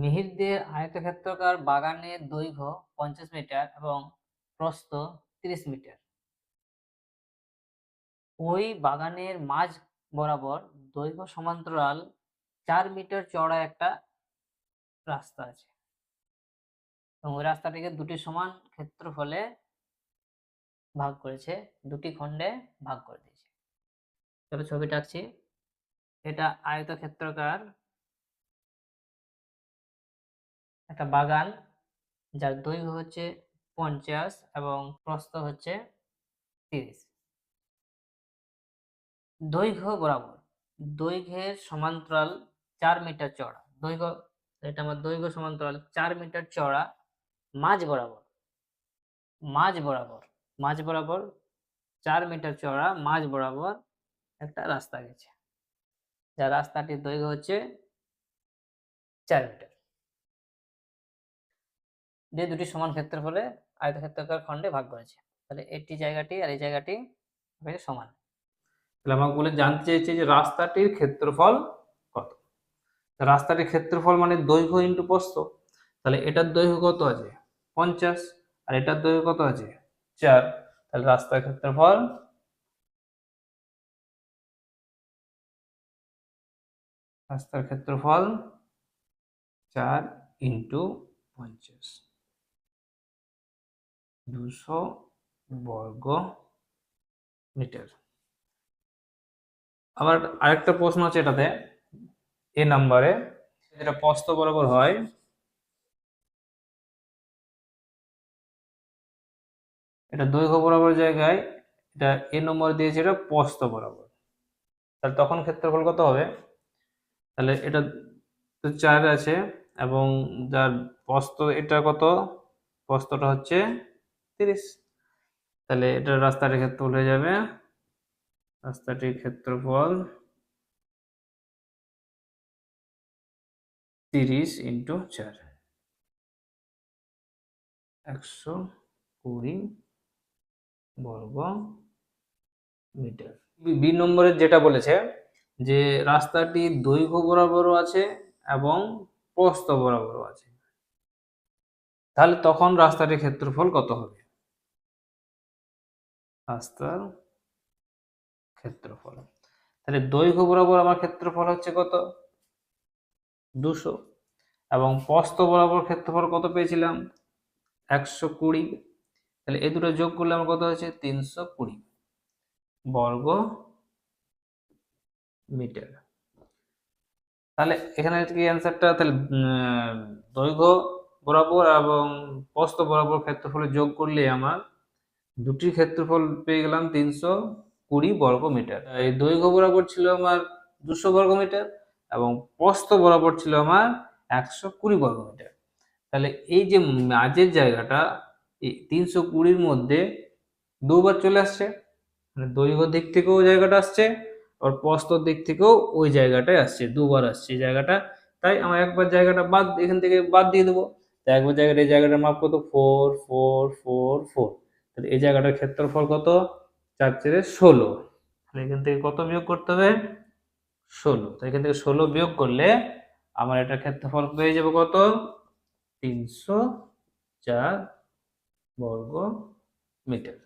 মিহিরদের আয়তক্ষেত্রাকার বাগানের দৈর্ঘ্য পঞ্চাশ মিটার এবং প্রস্থ তিরিশ মিটার। ওই বাগানের মাঝ বরাবর দৈর্ঘ্য সমান্তরাল চার মিটার চওড়া একটা রাস্তা আছে। এবং ওই রাস্তাটিকে দুটি সমান ক্ষেত্রফলে ভাগ করেছে, দুটি খণ্ডে ভাগ করে দিয়েছে। চলো ছবিটা আঁকছি। এটা আয়তক্ষেত্রাকার একটা বাগান যার দৈর্ঘ্য হচ্ছে পঞ্চাশ এবং প্রস্থ হচ্ছে তিরিশ। দৈর্ঘ্য বরাবর। দৈর্ঘ্যের সমান্তরাল চার মিটার চওড়া। দৈর্ঘ্য, এটা আমার দৈর্ঘ্য সমান্তরাল চার মিটার চওড়া। মাঝ বরাবর। মাঝ বরাবর। মাঝ বরাবর চার মিটার চওড়া, মাঝ বরাবর একটা রাস্তা গেছে। যা রাস্তাটির দৈর্ঘ্য হচ্ছে চার মিটার। দিয়ে দুটি সমান ক্ষেত্রফলে আয়তক্ষেত্রাকার খণ্ডে ভাগ করেছে। তাহলে এটি জায়গাটি আর এই জায়গাটি সমান। তাহলে আমাকে বলে জানতে চেয়েছে যে রাস্তাটির ক্ষেত্রফল কত? রাস্তাটির ক্ষেত্রফল মানে দৈর্ঘ্য ইন্টু প্রস্থ। তাহলে এটার দৈর্ঘ্য কত আছে? পঞ্চাশ। আর এটার দৈর্ঘ্য কত আছে? চার। তাহলে রাস্তার ক্ষেত্রফল রাস্তার ক্ষেত্রফল চার ইন্টু পঞ্চাশ। দুশো বর্গ মিটার। আবার আরেকটা প্রশ্ন আছে এটাতে, এ নাম্বারে, যেটা প্রস্থ বরাবর হয়, এটা দৈর্ঘ্য বরাবর জায়গায়, এটা এ নম্বর দিয়েছে এটা প্রস্থ বরাবর। তাহলে তখন ক্ষেত্রফল কত হবে? তাহলে এটা তো চার আছে, এবং যার প্রস্থ, এটা কত? প্রস্থটা হচ্ছে তিরিশ। তাহলে এটা রাস্তাটির ক্ষেত্রফল হয়ে যাবে। রাস্তাটির ক্ষেত্রফল তিরিশ ইন্টু চার। একশো কুড়ি বর্গ মিটার। বি নম্বরের যেটা বলেছে যে রাস্তাটি দৈর্ঘ্য বরাবরও আছে এবং প্রস্থ বরাবরও আছে। তাহলে তখন রাস্তাটির ক্ষেত্রফল কত হবে? রাস্তার ক্ষেত্রফল। তাহলে দৈর্ঘ্য বরাবর আমার ক্ষেত্রফল হচ্ছে কত? দুশো। এবং প্রস্থ বরাবর ক্ষেত্রফল কত পেয়েছিলাম? একশো কুড়ি। তাহলে এই দুটো যোগ করলে আমার কত হচ্ছে তিনশো কুড়ি বর্গ মিটার। তাহলে এখানে কি অ্যান্সারটা তাহলে দৈর্ঘ্য বরাবর এবং প্রস্থ বরাবর ক্ষেত্রফলে যোগ করলে আমার দুটির ক্ষেত্রফল পেয়ে গেলাম তিনশো কুড়ি বর্গ মিটার। এই দৈর্ঘ্য বরাবর ছিল আমার দুশো বর্গ মিটার এবং প্রস্থ বরাবর ছিল আমার একশো কুড়ি বর্গ মিটার। তাহলে এই যে মাঝের জায়গাটা, এই তিনশো কুড়ির মধ্যে দুবার চলে আসছে মানে দৈর্ঘ্য দিক থেকেও ওই জায়গাটা আসছে, আর প্রস্তর দিক থেকেও ওই জায়গাটায় আসছে, দুবার আসছে জায়গাটা। তাই আমার একবার জায়গাটা বাদ, এখান থেকে বাদ দিয়ে দেবো। একবার জায়গাটা, এই জায়গাটার মাপ কত? Four four four four. তাহলে এই জায়গাটার ক্ষেত্রফল কত? চার চেরে ষোলো। এখান থেকে কত বিয়োগ করতে হবে? ষোলো। তো এখান থেকে ষোলো বিয়োগ করলে আমার এটা ক্ষেত্রফল হয়ে যাবে কত? তিনশো চার বর্গ মিটার।